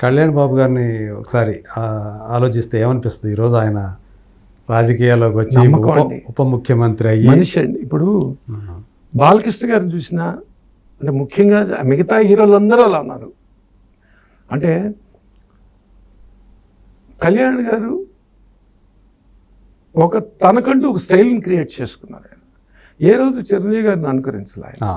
కళ్యాణ్ బాబు గారిని ఒకసారి ఆలోచిస్తే ఏమనిపిస్తుంది? ఈరోజు ఆయన రాజకీయాల్లోకి వచ్చి ఉప ముఖ్యమంత్రి అయ్యి మనిషి అండి. ఇప్పుడు బాలకృష్ణ గారిని చూసినా అంటే ముఖ్యంగా మిగతా హీరోలు అందరూ అలా ఉన్నారు. అంటే కళ్యాణ్ గారు ఒక తనకంటూ ఒక స్టైల్ని క్రియేట్ చేసుకున్నారు ఆయన. ఏ రోజు చిరంజీవి గారిని అనుకరించాలి ఆయన.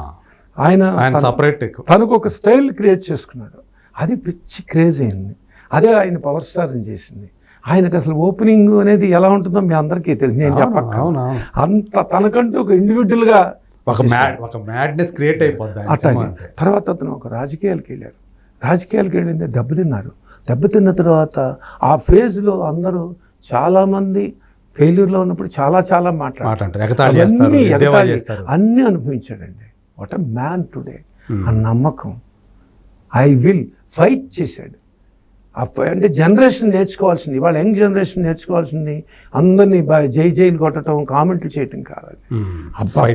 ఆయన సపరేట్ తనకు ఒక స్టైల్ క్రియేట్ చేసుకున్నాడు. అది పిచ్చి క్రేజ్ అయింది. అదే ఆయన పవర్ స్టార్ని చేసింది. ఆయనకు అసలు ఓపెనింగ్ అనేది ఎలా ఉంటుందో మీ అందరికీ తెలియదు నేను చెప్పక్క అంత తనకంటూ ఒక ఇండివిజువల్గా ఒక మ్యాడ్ ఒక మ్యాడ్నెస్ క్రియేట్ అయిపోద్ది అట్లాగే. అంటే. తర్వాత అతను ఒక రాజకీయాలకు వెళ్ళారు. రాజకీయాలకు వెళ్ళింది దెబ్బతిన్నారు. దెబ్బతిన్న తర్వాత ఆ ఫేజ్లో అందరూ చాలామంది ఫెయిల్యూర్లో ఉన్నప్పుడు చాలా చాలా మాట్లాడారు. మాట అంటారు ఎగతాళి చేస్తారు అవన్నీ ఎద్దేవా ఎగతాళి చేస్తారు. అన్నీ అనుభవించాడండి. What a man today. ఆ నమ్మకం. ఐ విల్ ఫైట్ చేశాడు. అంటే జనరేషన్ నేర్చుకోవాల్సింది. ఇవాళ యంగ్ జనరేషన్ నేర్చుకోవాల్సింది. అందరినీ బా- జై జైలు కొట్టడం కామెంట్లు చేయటం కాదండి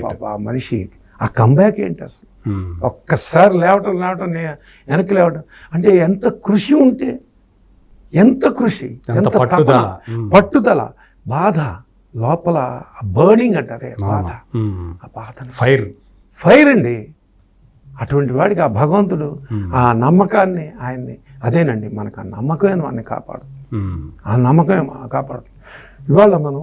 అబ్బా మనిషి ఆ కంబ్యాక్ ఏంటి అసలు? ఒక్కసారి లేవటం లేవటం వెనక్కి లేవటం. అంటే ఎంత కృషి ఉంటే ఎంత కృషి ఎంత పట్టుదల. పట్టుదల బాధ లోపల బర్నింగ్ అంటారే బాధ. ఆ బాధ ఫైర్ ఫైర్ అండి. అటువంటి వాడికి ఆ భగవంతుడు ఆ నమ్మకాన్ని ఆయన్ని అదేనండి మనకు ఆ నమ్మకమే మనని కాపాడు ఆ నమ్మకమే కాపాడుతుంది. ఇవాళ మనం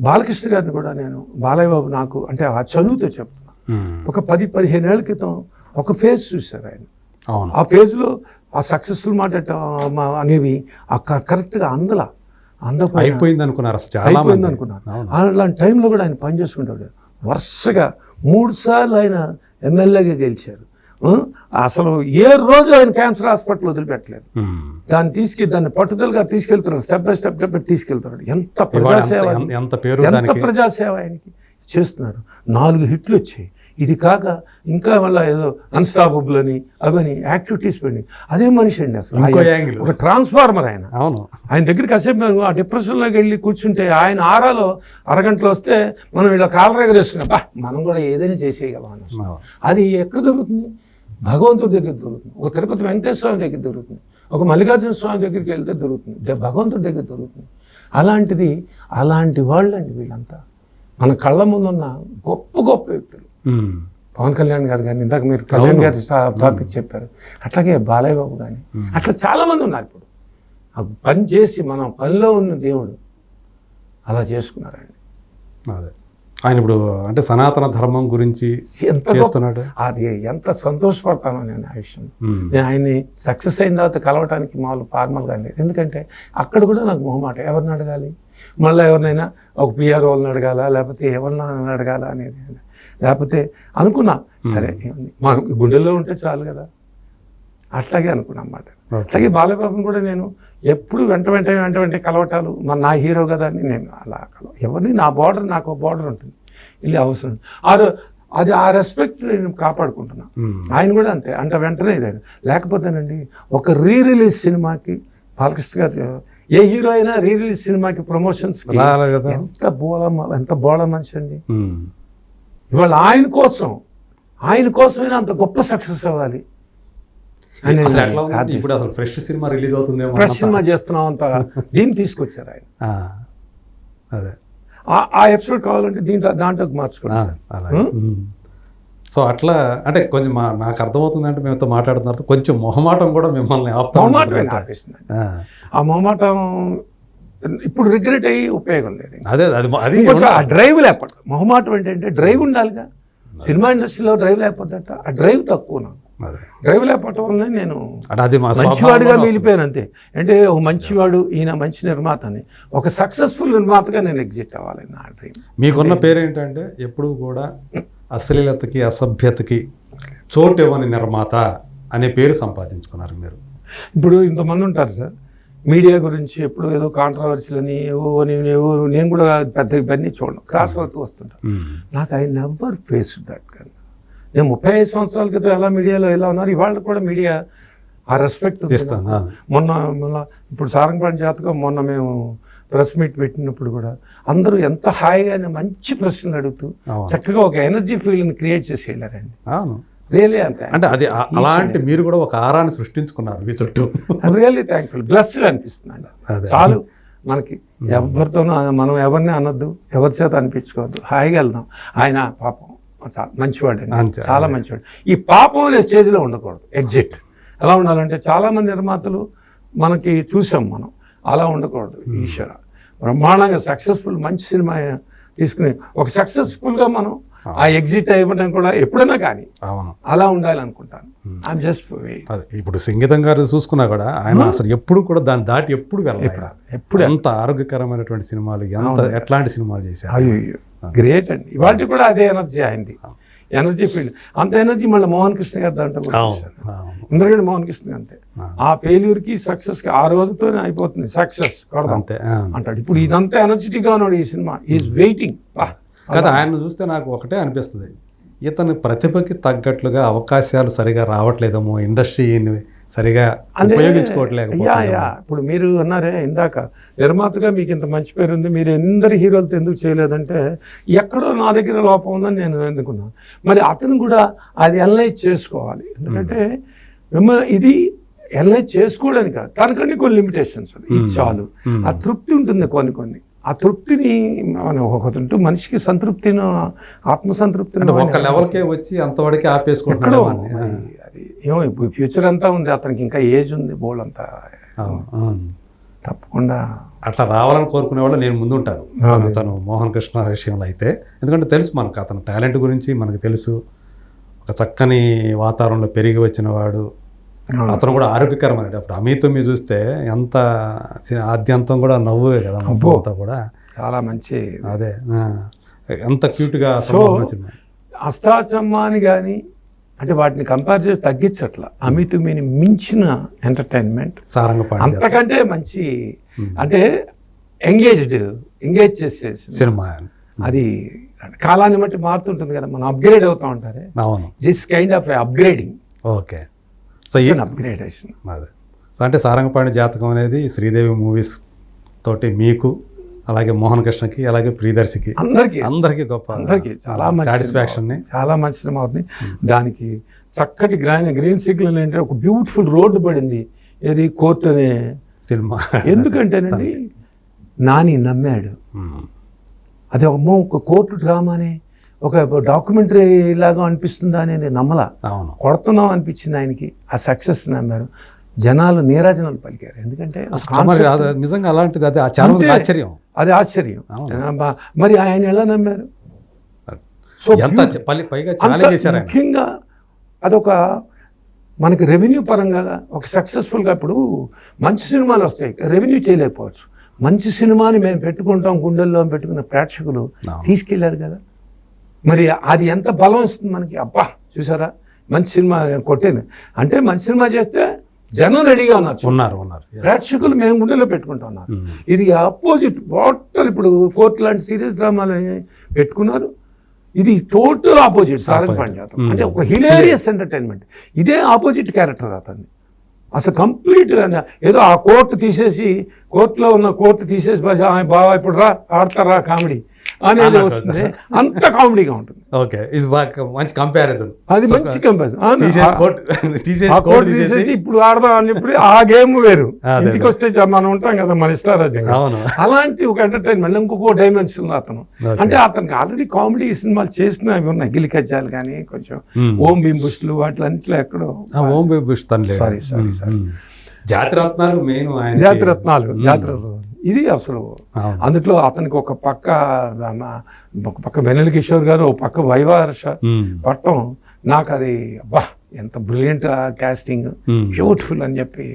బాలకృష్ణ గారిని కూడా నేను బాలయ్య బాబు నాకు అంటే ఆ చదువుతో చెప్తున్నా. ఒక పది పదిహేను ఏళ్ళ క్రితం ఒక ఫేజ్ చూశారు ఆయన. ఆ ఫేజ్లో ఆ సక్సెస్ఫుల్ మాట అనేవి కరెక్ట్గా అందల అందపోయిన అయిపోయింది అనుకున్నారు అసలు చాలా అయిపోయింది అవును. అలాంటి టైంలో కూడా ఆయన పని చేసుకుంటాడు వరుసగా మూడు సార్లు ఆయన ఎమ్మెల్యేగా గెలిచారు? అసలు ఏ రోజు ఆయన క్యాన్సర్ హాస్పిటల్ వదిలిపెట్టలేదు. దాన్ని తీసుకెళ్ళి దాన్ని పట్టుదలగా తీసుకెళ్తున్నాడు. స్టెప్ బై స్టెప్ స్టెప్ తీసుకెళ్తున్నాడు. ఎంత ప్రజాసేవ ఎంత- ప్రజాసేవ ఆయనకి? చేస్తున్నారు. నాలుగు హిట్లు వచ్చాయి. ఇది కాక ఇంకా మళ్ళీ ఏదో అన్స్టాపబుల్ అని అవని యాక్టివిటీస్ పెండింగ్ అదే మనిషి అండి అసలు. ఒక ట్రాన్స్ఫార్మర్ ఆయన. అవును. ఆయన దగ్గరికి కాసేపు ఆ డిప్రెషన్లోకి వెళ్ళి కూర్చుంటే ఆయన ఆరాలో అరగంటలో వస్తే మనం ఇలా కాలర్ ఎగరేసుకున్నాం బా మనం కూడా ఏదైనా చేసేయగలం. అది ఎక్కడ దొరుకుతుంది? భగవంతుడి దగ్గర దొరుకుతుంది. ఒక తిరుపతి వెంకటేశ్వర స్వామి దగ్గర దొరుకుతుంది. ఒక మల్లికార్జున స్వామి దగ్గరికి వెళ్తే దొరుకుతుంది. భగవంతుడి దగ్గర దొరుకుతుంది. అలాంటిది అలాంటి వాళ్ళండి వీళ్ళంతా. మన కళ్ళ ముందున్న గొప్ప గొప్ప వ్యక్తులు. పవన్ కళ్యాణ్ గారు కానీ ఇందాక మీరు కళ్యాణ్ గారి టాపిక్ చెప్పారు. అట్లాగే బాలయ్య బాబు కానీ అట్లా చాలా మంది ఉన్నారు ఇప్పుడు. ఆ పని చేసి మనం పనిలో ఉన్న దేవుడు అలా చేసుకున్నారండి అదే. ఆయన ఇప్పుడు అంటే సనాతన ధర్మం గురించి చేస్తున్నాడు. అది ఎంత సంతోషపడతానో నేను ఆ విషయం. నేను ఆయన్ని సక్సెస్ అయిన తర్వాత కలవటానికి మామూలు ఫార్మల్గా లేదు. ఎందుకంటే అక్కడ కూడా నాకు మొహమాట. ఎవరిని అడగాలి? మళ్ళీ ఎవరినైనా ఒక పిఆర్ వాళ్ళని అడగాల? లేకపోతే ఎవరిని అడగాల అనేది? లేకపోతే అనుకున్నా సరే ఏముంది. మా గుండెల్లో ఉంటే చాలు కదా. అట్లాగే అనుకున్నా అన్నమాట. అట్లాగే బాలబాబుని కూడా నేను ఎప్పుడు వెంట వెంట వెంట వెంట కలవటాలు మన నా హీరో కదా అని నేను అలా కలవ ఎవరిని? నా బార్డర్ నాకు ఒక బార్డర్ ఉంటుంది. వెళ్ళి అవసరం ఆ రో- అది ఆ రెస్పెక్ట్ నేను కాపాడుకుంటున్నా. ఆయన కూడా అంతే. అంట వెంటనే ఇదే. లేకపోతేనండి ఒక రీ రిలీజ్ సినిమాకి బాలకృష్ణ గారు ఏ హీరో అయినా రీ రిలీజ్ సినిమాకి ప్రమోషన్స్ ఎంత బోళ ఎంత బోళ మనిషి అండి. ఇవాళ ఆయన కోసం ఆయన కోసమైనా అంత గొప్ప సక్సెస్ అవ్వాలి. ఇప్పుడు అసలు ఫ్రెష్ సినిమా రిలీజ్ అవుతుందేమో ఫ్రెష్ సినిమా చేస్తున్నాం అంత దీన్ని తీసుకొచ్చారు ఆయన. ఆ, అదే. ఆ- ఎపిసోడ్ కావాలంటే దీంట్లో దాంట్లోకి మార్చుకోండి. సో అట్లా అంటే కొంచెం మా నాకు అర్థమవుతుంది అంటే మేమతో మాట్లాడుతున్న తర్వాత కొంచెం మొహమాటం కూడా మిమ్మల్ని ఆపుతా ఆ, మొహమాటం ఇప్పుడు రిగ్రెట్ అయ్యి ఉపయోగం లేదు అదే అది అది ఆ డ్రైవ్ లేకపోతే మొహమాటం ఏంటంటే డ్రైవ్ ఉండాలిగా. సినిమా ఇండస్ట్రీలో డ్రైవ్ లేకపోతే ఆ డ్రైవ్ తక్కువ నాకు. డ్రైవ్ లేకపోవటం వల్ల నేను మంచివాడిగా. మిగిలిపోయాను అంతే. అంటే ఒక మంచివాడు ఈయన మంచి నిర్మాత అని ఒక సక్సెస్ఫుల్ నిర్మాతగా నేను ఎగ్జిట్ అవ్వాలి నా డ్రీమ్. మీకున్న పేరు ఏంటంటే ఎప్పుడు కూడా అశ్లీలతకి అసభ్యతకి చోటు ఇవ్వని నిర్మాత అనే పేరు సంపాదించుకున్నారు మీరు. ఇప్పుడు ఇంతమంది ఉంటారు సార్. మీడియా గురించి ఎప్పుడు ఏదో కాంట్రవర్సీలు అని ఏవో నేను కూడా పెద్ద ఇవన్నీ చూడను. క్రాస్ అవుతూ వస్తుంటాను. నాకు ఐ నెవర్ ఫేస్ దట్ కన్నా. నేను ముప్పై ఐదు సంవత్సరాల క్రితం ఎలా మీడియాలో ఎలా ఉన్నారు ఇవాళ కూడా మీడియా ఆ రెస్పెక్ట్ ఇస్తాను. మొన్న మొన్న ఇప్పుడు సారంగపాటి జాతకం మొన్న మేము ప్రెస్ మీట్ పెట్టినప్పుడు కూడా అందరూ ఎంత హాయిగా మంచి ప్రశ్నలు అడుగుతూ చక్కగా ఒక ఎనర్జీ ఫీల్డ్ని క్రియేట్ చేసి వెళ్ళారండి అవును. రియలీ అంతే. అంటే అది అలాంటి మీరు కూడా ఒక ఆరాన్ని సృష్టించుకున్నారు మీ చుట్టూ. రియల్లీ థ్యాంక్ఫుల్ బ్లెస్డ్ అనిపిస్తుంది అదే. చాలు. మనకి ఎవరితోనూ మనం ఎవరిని అనొద్దు ఎవరి చేత అనిపించుకోవద్దు. హాయిగా వెళ్దాం. ఆయన పాపం చాలా మంచివాడు చాలా మంచివాడు. ఈ పాపం అనే స్టేజ్లో ఉండకూడదు. ఎగ్జిట్ ఎలా ఉండాలంటే చాలామంది నిర్మాతలు మనకి చూసాం మనం. అలా ఉండకూడదు. ఈశ్వర. బ్రహ్మాండంగా సక్సెస్ఫుల్ మంచి సినిమా తీసుకుని ఒక సక్సెస్ఫుల్గా మనం ఆ ఎగ్జిట్ అవ్వడం కూడా ఎప్పుడైనా కానీ అవును. అలా ఉండాలనుకుంటాను. ఐఎమ్ జస్ట్ ఇప్పుడు సంగీతం గారు చూసుకున్నా కూడా ఆయన అసలు ఎప్పుడు కూడా దాన్ని దాటి ఎప్పుడు వెళ్ళాలి ఎప్పుడు ఎంత ఆరోగ్యకరమైనటువంటి సినిమాలు ఎంత ఎట్లాంటి సినిమాలు చేశారు. గ్రేట్ అండి. ఇవాళ కూడా అదే ఎనర్జీ అయింది ఎనర్జీ ఫీల్డ్. అంత ఎనర్జీ మళ్ళీ మోహన్ కృష్ణ గారు దాంట్లో. ఎందుకంటే మోహన్ కృష్ణ అంతే. ఆ. ఫెయిల్యూర్కి సక్సెస్కి ఆ రోజుతోనే అయిపోతుంది. సక్సెస్. కొడదాం. అంతే. అంటాడు. ఇప్పుడు ఇదంతా ఎనర్జెటిక్గా ఉన్నాడు ఈ సినిమా. ఈజ్ వెయిటింగ్ కదా ఆయన చూస్తే నాకు ఒకటే అనిపిస్తుంది. ఇతని ప్రతిభకి తగ్గట్లుగా అవకాశాలు సరిగా రావట్లేదేమో ఇండస్ట్రీని సరిగా యా యా. ఇప్పుడు మీరు అన్నారే ఇందాక నిర్మాతగా మీకు ఇంత మంచి పేరు ఉంది మీరు ఎందరి హీరోలతో ఎందుకు చేయలేదంటే ఎక్కడో నా దగ్గర లోపం ఉందని నేను ఎందుకున్నా? మరి అతను కూడా అది అనలైజ్ చేసుకోవాలి. ఎందుకంటే ఇది అనలైజ్ చేసుకోవడానికి కాదు. తనకంటే కొన్ని లిమిటేషన్స్ ఇది చాలు. ఆ తృప్తి ఉంటుంది కొన్ని కొన్ని. ఆ తృప్తిని మనం ఒకటి మనిషికి సంతృప్తిను ఆత్మసంతృప్తిని ఒక లెవెల్కే వచ్చి అంతవరకే ఆపేసుకుంటున్నాడు ఏమో ఇప్పుడు ఫ్యూచర్ అంతా ఉంది. అతనికి ఇంకా ఏజ్ ఉంది బోల్ అంతా. తప్పకుండా. అట్లా రావాలని కోరుకునే వాళ్ళు నేను ముందుంటాను. అదే. తను మోహన్ కృష్ణ విషయంలో అయితే. ఎందుకంటే తెలుసు మనకు అతని టాలెంట్ గురించి మనకు తెలుసు. ఒక చక్కని వాతావరణంలో పెరిగి వచ్చిన వాడు. అతను కూడా ఆరోగ్యకరమైన అప్పుడు అమితో మీరు చూస్తే ఎంత ఆద్యంతం కూడా నవ్వే కదా నవ్వు అంతా కూడా. చాలా మంచి. అదే. ఎంత క్యూట్గా సో అష్టాచమ్మాని కానీ అంటే వాటిని కంపేర్ చేసి తగ్గించట్ల. అమితుమిని మించిన ఎంటర్టైన్మెంట్ అంతకంటే మంచి అంటే ఎంగేజ్డ్ ఎంగేజ్ చేసేసి సినిమా అది కాలాన్ని బట్టి మారుతుంటుంది కదా మనం అప్గ్రేడ్ అవుతా ఉంటారే. అవును. This kind of upgrading okay. So ఈ అప్గ్రేడేషన్ అదే. సో అంటే సారంగపాణి జాతకం అనేది శ్రీదేవి మూవీస్ తోటి మీకు అలాగే మోహన్ కృష్ణకి అలాగే ప్రియదర్శికి. అందరికీ. అందరికీ గొప్ప అందరికీ. చాలా మంచి సాటిస్ఫాక్షన్. చాలా మంచి సినిమా అవుతుంది. దానికి చక్కటి గ్రాన్ గ్రీన్ సిగ్నల్ ఏంటంటే ఒక బ్యూటిఫుల్ రోడ్డు పడింది. ఏది? కోర్టు అనే సినిమా. ఎందుకంటేనండి నాని నమ్మాడు. ఉమ్. అది అమ్మో ఒక కోర్టు డ్రామానే ఒక డాక్యుమెంటరీ లాగా అనిపిస్తుందా అనేది నమ్మల. అవును. కొడుతున్నాం అనిపించింది ఆయనకి. ఆ సక్సెస్ నమ్మారు. జనాలు నీరాజనాలు పలికారు. ఎందుకంటే నిజంగా అలాంటిది అదే. ఆశ్చర్యం. అది ఆశ్చర్యం. మరి ఆయన ఎలా నమ్మారు? ముఖ్యంగా అదొక మనకి రెవెన్యూ పరంగా ఒక సక్సెస్ఫుల్గా ఇప్పుడు మంచి సినిమాలు వస్తాయి. రెవెన్యూ చేయలేకపోవచ్చు. మంచి సినిమాని మేము పెట్టుకుంటాం గుండెల్లో పెట్టుకున్న ప్రేక్షకులు. తీసుకెళ్ళారు కదా. మరి అది ఎంత బలం ఇస్తుంది మనకి? అబ్బా చూసారా? మంచి సినిమా కొట్టేది. అంటే మంచి సినిమా చేస్తే జనం రెడీగా ఉన్నారు ఉన్నారు ఉన్నారు. ప్రేక్షకులు మేము గుండెలో పెట్టుకుంటా ఉన్నారు ఉమ్. ఇది ఆపోజిట్ టోటల్ ఇప్పుడు కోర్టు లాంటి సీరియస్ డ్రామాలు పెట్టుకున్నారు. ఇది టోటల్ ఆపోజిట్ సారంగ్ పాండ్యాతం Hmm. అంటే ఒక హిలేరియస్ ఎంటర్టైన్మెంట్ ఇదే ఆపోజిట్ క్యారెక్టర్ అతన్ని అసలు కంప్లీట్ ఏదో ఆ కోర్టు తీసేసి కోర్టులో ఉన్న కోర్టు తీసేసి బస్ "ఆ, బావా ఇప్పుడు రా ఆడతారా కామెడీ అనేది. వస్తుంది. అంత కామెడీగా ఉంటుంది. ఓకే ఇది మంచి కంపారిజన్ అది మంచి కంపారిజన్ కోర్టు తీసేసి ఇప్పుడు ఆడదాం అని చెప్పి ఆ గేమ్ వేరు. ఇంటికి వస్తే మనం ఉంటాం కదా మన ఇష్టారాజ్యం అవును. అలాంటి ఒక ఎంటర్టైన్మెంట్ ఇంకొక డైమెన్షన్ అతను. అంటే అతనికి ఆల్రెడీ కామెడీ సినిమాలు చేసినవి ఉన్నాయి. గిలి కజ్జాలు కానీ కొంచెం. ఓం బింబుస్లు వాటిలో ఎక్కడో ఓం బేబీ బుష్ తను లేడు. జాతిరత్నాలు మెయిన్ ఆయన జాతిరత్నాలు జాతిరత్నాలు. ఇది అసలు. అందులో అతనికి ఒక పక్క ఒక పక్క వెన్నెల కిషోర్ గారు ఒక పక్క వైవార్ష పట్టం. నాకు అది అబ్బా ఎంత బ్రిలియంట్ కాస్టింగ్ ఉమ్. బ్యూటిఫుల్ అని చెప్పి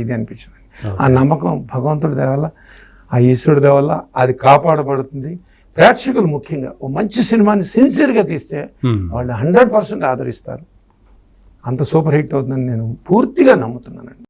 ఇది అనిపించింది. ఆ నమ్మకం భగవంతుడి దేవల్ల ఆ ఈశ్వరుడి దేవల్ల అది కాపాడబడుతుంది. ప్రేక్షకులు ముఖ్యంగా ఓ మంచి సినిమాని సిన్సియర్గా తీస్తే. వాళ్ళు హండ్రెడ్ పర్సెంట్ ఆదరిస్తారు. అంత సూపర్ హిట్ అవుతుందని నేను పూర్తిగా నమ్ముతున్నానండి.